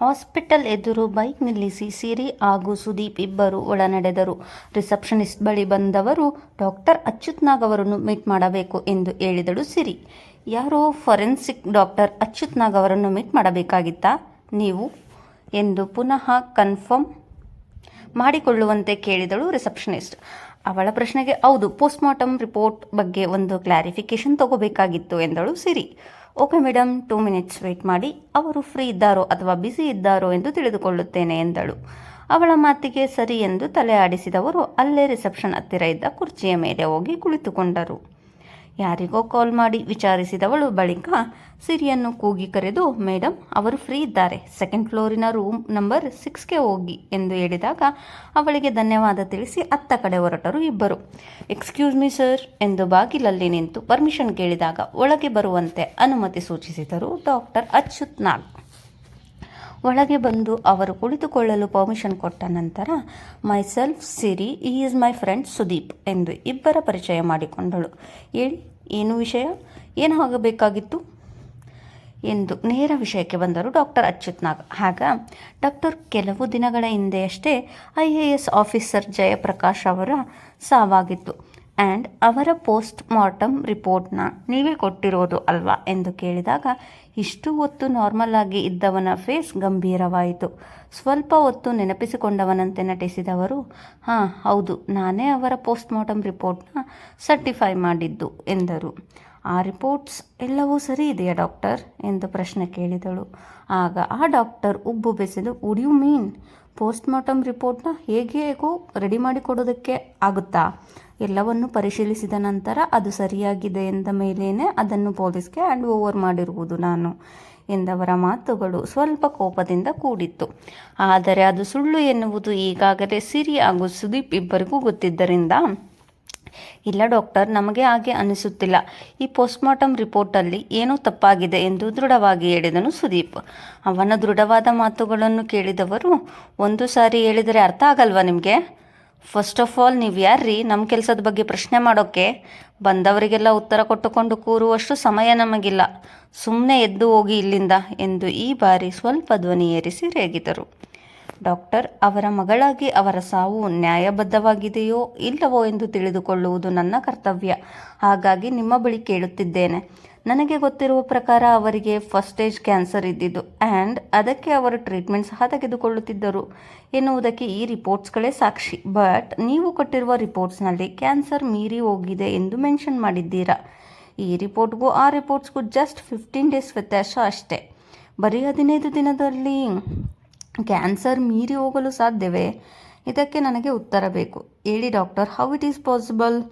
Hospital ಎದುರು bike ನಿಲ್ಲಿಸಿ ಸಿರಿ ಹಾಗೂ ಸುದೀಪ್ ಇಬ್ಬರು ಒಳನಡೆದರು. ರಿಸೆಪ್ಷನಿಸ್ಟ್ ಬಳಿ ಬಂದವರು, ಡಾಕ್ಟರ್ ಅಚ್ಯುತ್ ನಾಗ್ ಅವರನ್ನು ಮೀಟ್ ಮಾಡಬೇಕು ಎಂದು ಹೇಳಿದಳು ಸಿರಿ. ಯಾರೋ ಫೊರೆನ್ಸಿಕ್ ಡಾಕ್ಟರ್ ಅಚ್ಯುತ್ ನಾಗ್ ಅವರನ್ನು ಮೀಟ್ ಮಾಡಬೇಕಾಗಿತ್ತಾ? ನೀವು? ಎಂದು ಪುನಃ ಕನ್ಫರ್ಮ್ ಮಾಡಿಕೊಳ್ಳುವಂತೆ ಕೇಳಿದಳು ರಿಸೆಪ್ಷನಿಸ್ಟ್. ಅವಳ ಪ್ರಶ್ನೆಗೆ ಹೌದು ಪೋಸ್ಟ್ಮಾರ್ಟಮ್ ರಿಪೋರ್ಟ್ ಬಗ್ಗೆ ಒಂದು ಕ್ಲಾರಿಫಿಕೇಶನ್ ತಗೋಬೇಕಾಗಿತ್ತು ಎಂದಳು Siri. Okay madam two minutes wait ಮಾಡಿ. ಅವರು ಫ್ರೀ ಇದ್ದಾರೋ ಅಥವಾ ಬಿಸಿ ಇದ್ದಾರೋ ಎಂದು ತಿಳಿದುಕೊಳ್ಳುತ್ತೇನೆ ಎಂದಳು. ಅವಳ ಮಾತಿಗೆ ಸರಿ ಎಂದು ತಲೆ ಆಡಿಸಿದವರು ಅಲ್ಲೇ ರಿಸೆಪ್ಷನ್ ಹತ್ತಿರ ಇದ್ದ ಕುರ್ಚಿಯ ಮೇಲೆ ಹೋಗಿ ಕುಳಿತುಕೊಂಡರು. ಯಾರಿಗೋ ಕಾಲ್ ಮಾಡಿ ವಿಚಾರಿಸಿದವಳು ಬಳಿಕ ಸಿರಿಯನ್ನು ಕೂಗಿ ಕರೆದು ಮೇಡಮ್ ಅವರು ಫ್ರೀ ಇದ್ದಾರೆ. ಸೆಕೆಂಡ್ ಫ್ಲೋರಿನ ರೂಮ್ ನಂಬರ್ ಸಿಕ್ಸ್ಗೆ ಹೋಗಿ, ಎಂದು ಹೇಳಿದಾಗ ಅವಳಿಗೆ ಧನ್ಯವಾದ ತಿಳಿಸಿ ಅತ್ತ ಕಡೆ ಹೊರಟರು ಇಬ್ಬರು. ಎಕ್ಸ್ಕ್ಯೂಸ್ ಮೀ ಸರ್ ಎಂದು ಬಾಗಿಲಲ್ಲಿ ನಿಂತು ಪರ್ಮಿಷನ್ ಕೇಳಿದಾಗ ಒಳಗೆ ಬರುವಂತೆ ಅನುಮತಿ ಸೂಚಿಸಿದರು ಡಾಕ್ಟರ್ ಅಚ್ಯುತ್ ನಾಗ್. ಒಳಗೆ ಬಂದು ಅವರು ಕುಳಿತುಕೊಳ್ಳಲು ಪರ್ಮಿಷನ್ ಕೊಟ್ಟ ನಂತರ ಮೈ ಸೆಲ್ಫ್ ಸಿರಿ ಈ ಈಸ್ ಮೈ ಫ್ರೆಂಡ್ ಸುದೀಪ್ ಎಂದು ಇಬ್ಬರ ಪರಿಚಯ ಮಾಡಿಕೊಂಡಳು. ಹೇಳಿ, ಏನು ವಿಷಯ? ಏನು ಆಗಬೇಕಾಗಿತ್ತು? ಎಂದು ನೇರ ವಿಷಯಕ್ಕೆ ಬಂದರು ಡಾಕ್ಟರ್ ಅಚ್ಯುತ್ ನಾಗ್. ಆಗ, ಡಾಕ್ಟರ್, ಕೆಲವು ದಿನಗಳ ಹಿಂದೆಯಷ್ಟೇ I A S officer Jayaprakash ಅವರ ಸಾವಾಗಿತ್ತು. ಆ್ಯಂಡ್ ಅವರ ಪೋಸ್ಟ್ ಮಾರ್ಟಮ್ ರಿಪೋರ್ಟ್ನ ನೀವೇ ಕೊಟ್ಟಿರೋದು ಅಲ್ವಾ ಎಂದು ಕೇಳಿದಾಗ, ಇಷ್ಟು ಹೊತ್ತು ನಾರ್ಮಲ್ ಆಗಿ ಇದ್ದವನ ಫೇಸ್ ಗಂಭೀರವಾಯಿತು. ಸ್ವಲ್ಪ ಹೊತ್ತು ನೆನಪಿಸಿಕೊಂಡವನಂತೆ ನಟಿಸಿದವರು, ಹಾಂ, ಹೌದು, ನಾನೇ ಅವರ ಪೋಸ್ಟ್ ಮಾರ್ಟಮ್ ರಿಪೋರ್ಟ್ನ ಸರ್ಟಿಫೈ ಮಾಡಿದ್ದು, ಎಂದರು. ಆ ರಿಪೋರ್ಟ್ಸ್ ಎಲ್ಲವೂ ಸರಿ ಇದೆಯಾ ಡಾಕ್ಟರ್ ಎಂದು ಪ್ರಶ್ನೆ ಕೇಳಿದಳು. ಆಗ ಆ ಡಾಕ್ಟರ್ ಉಬ್ಬು ಬೆಸೆದು would you mean post mortem ರಿಪೋರ್ಟ್ನ ಹೇಗೆ ಹೇಗೂ ರೆಡಿ ಮಾಡಿಕೊಡೋದಕ್ಕೆ ಆಗುತ್ತಾ? ಎಲ್ಲವನ್ನು ಪರಿಶೀಲಿಸಿದ ನಂತರ ಅದು ಸರಿಯಾಗಿದೆ ಎಂದ ಮೇಲೇನೆ ಅದನ್ನು ಪೊಲೀಸ್ಗೆ ಹ್ಯಾಂಡ್ ಓವರ್ ಮಾಡಿರುವುದು ನಾನು ಎಂದವರ ಮಾತುಗಳು ಸ್ವಲ್ಪ ಕೋಪದಿಂದ ಕೂಡಿತ್ತು. ಆದರೆ ಅದು ಸುಳ್ಳು ಎನ್ನುವುದು ಈಗಾಗಲೇ ಸಿರಿ ಹಾಗೂ ಸುದೀಪ್ ಇಬ್ಬರಿಗೂ ಗೊತ್ತಿದ್ದರಿಂದ ಇಲ್ಲ ಡಾಕ್ಟರ್, ನಮಗೆ ಹಾಗೆ ಅನಿಸುತ್ತಿಲ್ಲ. ಈ ಪೋಸ್ಟ್ಮಾರ್ಟಮ್ ರಿಪೋರ್ಟಲ್ಲಿ ಏನೋ ತಪ್ಪಾಗಿದೆ ಎಂದು ದೃಢವಾಗಿ ಹೇಳಿದನು ಸುದೀಪ್. ಅವನ ದೃಢವಾದ ಮಾತುಗಳನ್ನು ಕೇಳಿದವರು, ಒಂದು ಸಾರಿ ಹೇಳಿದರೆ ಅರ್ಥ ಆಗಲ್ವಾ ನಿಮಗೆ? ಫಸ್ಟ್ ಆಫ್ ಆಲ್ ನೀವು ಯಾರ್ರೀ? ನಮ್ಮ ಕೆಲಸದ ಬಗ್ಗೆ ಪ್ರಶ್ನೆ ಮಾಡೋಕ್ಕೆ ಬಂದವರಿಗೆಲ್ಲ ಉತ್ತರ ಕೊಟ್ಟುಕೊಂಡು ಕೂರುವಷ್ಟು ಸಮಯ ನಮಗಿಲ್ಲ. ಸುಮ್ಮನೆ ಎದ್ದು ಹೋಗಿ ಇಲ್ಲಿಂದ ಎಂದು ಈ ಬಾರಿ ಸ್ವಲ್ಪ ಧ್ವನಿ ಏರಿಸಿ ರೇಗಿದರು. ಡಾಕ್ಟರ್, ಅವರ ಮಗಳಾಗಿ ಅವರ ಸಾವು ನ್ಯಾಯಬದ್ಧವಾಗಿದೆಯೋ ಇಲ್ಲವೋ ಎಂದು ತಿಳಿದುಕೊಳ್ಳುವುದು ನನ್ನ ಕರ್ತವ್ಯ. ಹಾಗಾಗಿ ನಿಮ್ಮ ಬಳಿ ಕೇಳುತ್ತಿದ್ದೇನೆ. ನನಗೆ ಗೊತ್ತಿರುವ ಪ್ರಕಾರ ಅವರಿಗೆ ಫಸ್ಟ್ ಸ್ಟೇಜ್ ಕ್ಯಾನ್ಸರ್ ಇದ್ದಿದ್ದು ಆ್ಯಂಡ್ ಅದಕ್ಕೆ ಅವರು ಟ್ರೀಟ್ಮೆಂಟ್ ಸಹ ತೆಗೆದುಕೊಳ್ಳುತ್ತಿದ್ದರು. ಎನ್ನುವುದಕ್ಕೆ ಈ ರಿಪೋರ್ಟ್ಸ್ಗಳೇ ಸಾಕ್ಷಿ. ಬಟ್ ನೀವು ಕೊಟ್ಟಿರುವ ರಿಪೋರ್ಟ್ಸ್ನಲ್ಲಿ ಕ್ಯಾನ್ಸರ್ ಮೀರಿ ಹೋಗಿದೆ ಎಂದು ಮೆನ್ಷನ್ ಮಾಡಿದ್ದೀರಾ? ಈ ರಿಪೋರ್ಟ್ಗೂ ಆ ರಿಪೋರ್ಟ್ಸ್ಗೂ ಜಸ್ಟ್ ಫಿಫ್ಟೀನ್ ಡೇಸ್ ವ್ಯತ್ಯಾಸ ಅಷ್ಟೇ. ಬರೀ ಹದಿನೈದು ದಿನದಲ್ಲಿ ಕ್ಯಾನ್ಸರ್ ಮೀರಿ ಹೋಗಲು ಸಾಧ್ಯವೇ? ಇದಕ್ಕೆ ನನಗೆ ಉತ್ತರ ಬೇಕು. ಹೇಳಿ doctor how it is possible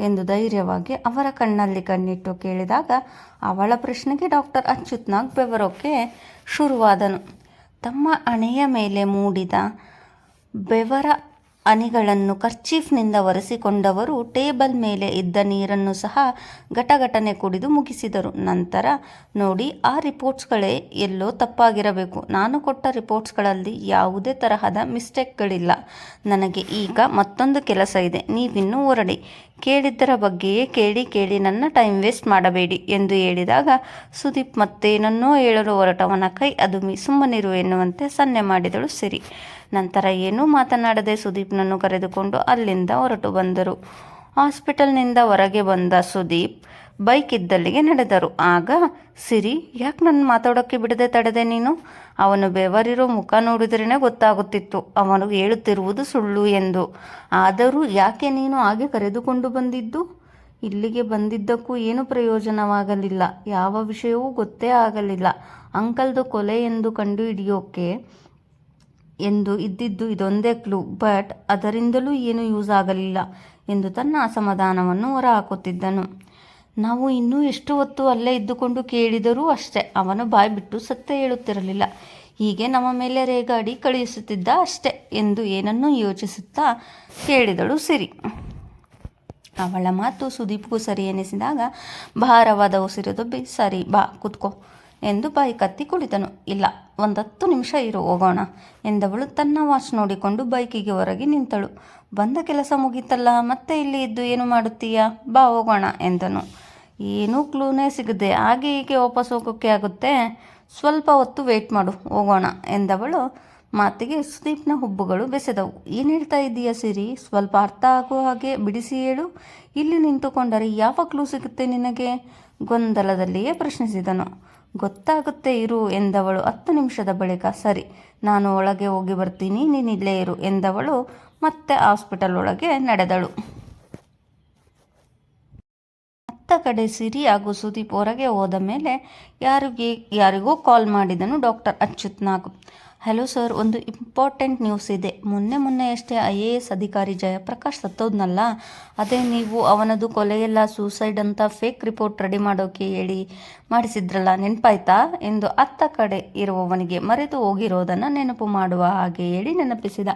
ಎಂದು ಧೈರ್ಯವಾಗಿ ಅವರ ಕಣ್ಣಲ್ಲಿ ಕಣ್ಣಿಟ್ಟು ಕೇಳಿದಾಗ ಅವಳ ಪ್ರಶ್ನೆಗೆ ಡಾಕ್ಟರ್ ಅಚ್ಯುತ್ ನಾಗ್ ಬೆವರೋಕೆ ಶುರುವಾದನು. ತಮ್ಮ ಹಣೆಯ ಮೇಲೆ ಮೂಡಿದ ಬೆವರ ಹನಿಗಳನ್ನು ಕರ್ಚೀಫ್ನಿಂದ ಒರೆಸಿಕೊಂಡವರು ಟೇಬಲ್ ಮೇಲೆ ಇದ್ದ ನೀರನ್ನು ಸಹ ಘಟಘಟನೆ ಕುಡಿದು ಮುಗಿಸಿದರು. ನಂತರ, ನೋಡಿ, ಆ ರಿಪೋರ್ಟ್ಸ್ಗಳೇ ಎಲ್ಲೋ ತಪ್ಪಾಗಿರಬೇಕು. ನಾನು ಕೊಟ್ಟ ರಿಪೋರ್ಟ್ಸ್ಗಳಲ್ಲಿ ಯಾವುದೇ ತರಹದ ಮಿಸ್ಟೇಕ್ಗಳಿಲ್ಲ. ನನಗೆ ಈಗ ಮತ್ತೊಂದು ಕೆಲಸ ಇದೆ. ನೀವಿನ್ನೂ ಹೊರಡಿ ಕೇಳಿದ್ದರ ಬಗ್ಗೆಯೇ ಕೇಳಿ ಕೇಳಿ ನನ್ನ ಟೈಮ್ ವೇಸ್ಟ್ ಮಾಡಬೇಡಿ ಎಂದು ಹೇಳಿದಾಗ ಸುದೀಪ್ ಮತ್ತೇನನ್ನೋ ಹೇಳಲು ಹೊರಟವನ ಕೈ ಅದುಮಿ ಸುಮ್ಮನಿರು ಎನ್ನುವಂತೆ ಸನ್ನೆ ಮಾಡಿದಳು ಸಿರಿ. ನಂತರ ಏನೂ ಮಾತನಾಡದೆ ಸುದೀಪ್ನನ್ನು ಕರೆದುಕೊಂಡು ಅಲ್ಲಿಂದ ಹೊರಟು ಬಂದರು. ಹಾಸ್ಪಿಟಲ್ನಿಂದ ಹೊರಗೆ ಬಂದ ಸುದೀಪ್ ಬೈಕ್ ಇದ್ದಲ್ಲಿಗೆ ನಡೆದರು. ಆಗ, ಸಿರಿ, ಯಾಕೆ ನನ್ನ ಮಾತಾಡೋಕ್ಕೆ ಬಿಡದೆ ತಡೆದೆ ನೀನು? ಅವನು ಬೆವರಿರೋ ಮುಖ ನೋಡಿದ್ರೇ ಗೊತ್ತಾಗುತ್ತಿತ್ತು. ಅವನು ಹೇಳುತ್ತಿರುವುದು ಸುಳ್ಳು ಎಂದು. ಆದರೂ ಯಾಕೆ ನೀನು ಹಾಗೆ ಕರೆದುಕೊಂಡು ಬಂದಿದ್ದು? ಇಲ್ಲಿಗೆ ಬಂದಿದ್ದಕ್ಕೂ ಏನು ಪ್ರಯೋಜನವಾಗಲಿಲ್ಲ. ಯಾವ ವಿಷಯವೂ ಗೊತ್ತೇ ಆಗಲಿಲ್ಲ. ಅಂಕಲ್ದು ಕೊಲೆ ಎಂದು ಕಂಡುಹಿಡಿಯೋಕೆ ಎಂದು ಇದ್ದಿದ್ದು ಇದೊಂದೇ ಕ್ಲೂ. ಬಟ್ ಅದರಿಂದಲೂ ಏನು ಯೂಸ್ ಆಗಲಿಲ್ಲ. ಎಂದು ತನ್ನ ಅಸಮಾಧಾನವನ್ನು ಹೊರಹಾಕುತ್ತಿದ್ದನು. ನಾವು ಇನ್ನೂ ಎಷ್ಟು ಹೊತ್ತು ಅಲ್ಲೇ ಇದ್ದುಕೊಂಡು ಕೇಳಿದರೂ ಅಷ್ಟೇ, ಅವನು ಬಾಯಿ ಬಿಟ್ಟು ಸತ್ಯ ಹೇಳುತ್ತಿರಲಿಲ್ಲ. ಹೀಗೆ ನಮ್ಮ ಮೇಲೆ ರೇಗಾಡಿ ಕಳುಹಿಸುತ್ತಿದ್ದ ಅಷ್ಟೇ ಎಂದು ಏನನ್ನೂ ಯೋಚಿಸುತ್ತಾ ಕೇಳಿದಳು ಸಿರಿ. ಅವಳ ಮಾತು ಸುದೀಪ್ಗೂ ಸರಿ ಎನಿಸಿದಾಗ ಭಾರವಾದ ಉಸಿರು ದೊಬ್ಬಿ ಸರಿ ಬಾ, ಕೂತ್ಕೋ. ಎಂದು ಬಾಯಿ ಕತ್ತಿ ಕುಳಿತನು. ಇಲ್ಲ, ಒಂದತ್ತು ನಿಮಿಷ ಇರು, ಹೋಗೋಣ ಎಂದವಳು ತನ್ನ ವಾಚ್ ನೋಡಿಕೊಂಡು ಬೈಕಿಗೆ ಹೊರಗೆ ನಿಂತಳು. ಬಂದ ಕೆಲಸ ಮುಗೀತಲ್ಲ, ಮತ್ತೆ ಇಲ್ಲಿ ಇದ್ದು ಏನು ಮಾಡುತ್ತೀಯಾ? ಬಾ, ಹೋಗೋಣ ಎಂದನು. ಏನೂ ಕ್ಲೂನೇ ಸಿಗದೆ ಹಾಗೆ ಹೀಗೆ ವಾಪಸ್ ಹೋಗೋಕ್ಕೆ ಆಗುತ್ತೆ. ಸ್ವಲ್ಪ ಹೊತ್ತು ವೇಟ್ ಮಾಡು, ಹೋಗೋಣ ಎಂದವಳು. ಮಾತಿಗೆ ಸುದೀಪ್ನ ಹುಬ್ಬುಗಳು ಬೆಸೆದವು. ಏನು ಹೇಳ್ತಾ ಇದ್ದೀಯ ಸಿರಿ? ಸ್ವಲ್ಪ ಅರ್ಥ ಆಗೋ ಹಾಗೆ ಬಿಡಿಸಿ ಹೇಳು. ಇಲ್ಲಿ ನಿಂತುಕೊಂಡರೆ ಯಾವ ಕ್ಲೂ ಸಿಗುತ್ತೆ ನಿನಗೆ? ಗೊಂದಲದಲ್ಲಿಯೇ ಪ್ರಶ್ನಿಸಿದನು. ಗೊತ್ತಾಗುತ್ತೆ ಇರು ಎಂದವಳು ಹತ್ತು ನಿಮಿಷದ ಬಳಿಕ, ಸರಿ, ನಾನು ಒಳಗೆ ಹೋಗಿ ಬರ್ತೀನಿ, ನೀನು ಇಲ್ಲೇ ಇರು ಎಂದವಳು ಮತ್ತೆ ಹಾಸ್ಪಿಟಲ್ ಒಳಗೆ ನಡೆದಳು. ಅತ್ತ ಕಡೆ ಸಿರಿ ಹಾಗೂ ಸುದೀಪ್ ಹೊರಗೆ ಹೋದ ಮೇಲೆ ಯಾರಿಗೆ, ಯಾರಿಗೂ ಕಾಲ್ ಮಾಡಿದನು doctor Achyut Nag hello sir ಒಂದು ಇಂಪಾರ್ಟೆಂಟ್ ನ್ಯೂಸ್ ಇದೆ. ಮೊನ್ನೆ ಮೊನ್ನೆಯಷ್ಟೇ ಐ ಎ ಎಸ್ ಅಧಿಕಾರಿ ಜಯಪ್ರಕಾಶ್ ಸತ್ತೋದ್ನಲ್ಲ? ಅದೇ ನೀವು ಅವನದು ಕೊಲೆಯೆಲ್ಲ ಸೂಸೈಡ್ ಅಂತ ಫೇಕ್ ರಿಪೋರ್ಟ್ ರೆಡಿ ಮಾಡೋಕೆ ಹೇಳಿ ಮಾಡಿಸಿದ್ರಲ್ಲ, ನೆನಪಾಯ್ತಾ? ಎಂದು ಅತ್ತ ಕಡೆ ಇರುವವನಿಗೆ ಮರೆತು ಹೋಗಿರೋದನ್ನು ನೆನಪು ಮಾಡುವ ಹಾಗೆ ಹೇಳಿ ನೆನಪಿಸಿದ.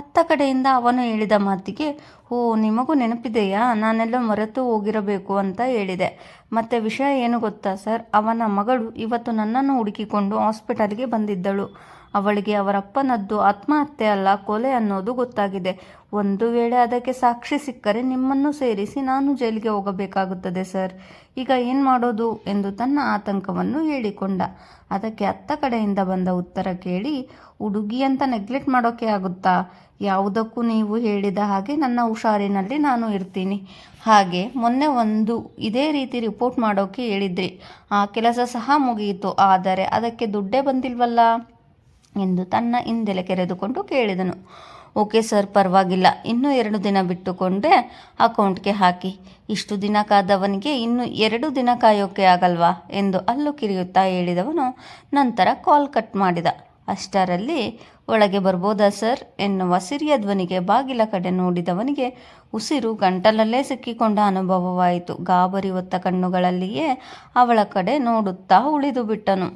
ಅತ್ತ ಕಡೆಯಿಂದ ಅವನು ಹೇಳಿದ ಮಾತಿಗೆ ಓ ನಿಮಗೂ ನೆನಪಿದೆಯಾ? ನಾನೆಲ್ಲ ಮರೆತು ಹೋಗಿರಬೇಕು ಅಂತ ಹೇಳಿದೆ. ಮತ್ತು ವಿಷಯ ಏನು ಗೊತ್ತಾ, ಸರ್? ಅವನ ಮಗಳು ಇವತ್ತು ನನ್ನನ್ನು ಹುಡುಕಿಕೊಂಡು ಹಾಸ್ಪಿಟಲ್ಗೆ ಬಂದಿದ್ದಳು. ಅವಳಿಗೆ ಅವರಪ್ಪನದ್ದು ಆತ್ಮಹತ್ಯೆ ಅಲ್ಲ, ಕೊಲೆ ಅನ್ನೋದು ಗೊತ್ತಾಗಿದೆ. ಒಂದು ವೇಳೆ ಅದಕ್ಕೆ ಸಾಕ್ಷಿ ಸಿಕ್ಕರೆ ನಿಮ್ಮನ್ನು ಸೇರಿಸಿ ನಾನು ಜೈಲಿಗೆ ಹೋಗಬೇಕಾಗುತ್ತದೆ, ಸರ್. ಈಗ ಏನು ಮಾಡೋದು? ಎಂದು ತನ್ನ ಆತಂಕವನ್ನು ಹೇಳಿಕೊಂಡ. ಅದಕ್ಕೆ ಅತ್ತ ಕಡೆಯಿಂದ ಬಂದ ಉತ್ತರ ಕೇಳಿ, ಹುಡುಗಿ ಅಂತ ನೆಗ್ಲೆಕ್ಟ್ ಮಾಡೋಕ್ಕೆ ಆಗುತ್ತಾ? ಯಾವುದಕ್ಕೂ ನೀವು ಹೇಳಿದ ಹಾಗೆ ನನ್ನ ಹುಷಾರಿನಲ್ಲಿ ನಾನು ಇರ್ತೀನಿ. ಹಾಗೆ ಮೊನ್ನೆ ಒಂದು ಇದೇ ರೀತಿ ರಿಪೋರ್ಟ್ ಮಾಡೋಕ್ಕೆ ಹೇಳಿದ್ರಿ. ಆ ಕೆಲಸ ಸಹ ಮುಗಿಯಿತು. ಆದರೆ ಅದಕ್ಕೆ ದುಡ್ಡೇ ಬಂದಿಲ್ವಲ್ಲ? ಎಂದು ತನ್ನ ಹಿಂದೆಲೆ ಕೆರೆದುಕೊಂಡು ಕೇಳಿದನು. ಓಕೆ ಸರ್, ಪರವಾಗಿಲ್ಲ. ಇನ್ನೂ ಎರಡು ದಿನ ಬಿಟ್ಟುಕೊಂಡೆ ಅಕೌಂಟ್ಗೆ ಹಾಕಿ. ಇಷ್ಟು ದಿನ ಕಾದವನಿಗೆ ಇನ್ನು ಎರಡು ದಿನ ಕಾಯೋಕೆ ಆಗಲ್ವಾ? ಎಂದು ಅಲ್ಲು ಕಿರಿಯುತ್ತಾ ಹೇಳಿದವನು. ನಂತರ ಕಾಲ್ ಕಟ್ ಮಾಡಿದ. ಅಷ್ಟರಲ್ಲಿ ಒಳಗೆ ಬರ್ಬೋದಾ ಸರ್? ಎನ್ನುವ ಸಿರಿಯ ಧ್ವನಿಗೆ ಬಾಗಿಲ ಕಡೆ ನೋಡಿದವನಿಗೆ ಉಸಿರು ಗಂಟಲಲ್ಲೇ ಸಿಕ್ಕಿಕೊಂಡ ಅನುಭವವಾಯಿತು. ಗಾಬರಿ ಹೊತ್ತ ಕಣ್ಣುಗಳಲ್ಲಿಯೇ ಅವಳ ಕಡೆ ನೋಡುತ್ತಾ ಉಳಿದು ಬಿಟ್ಟನು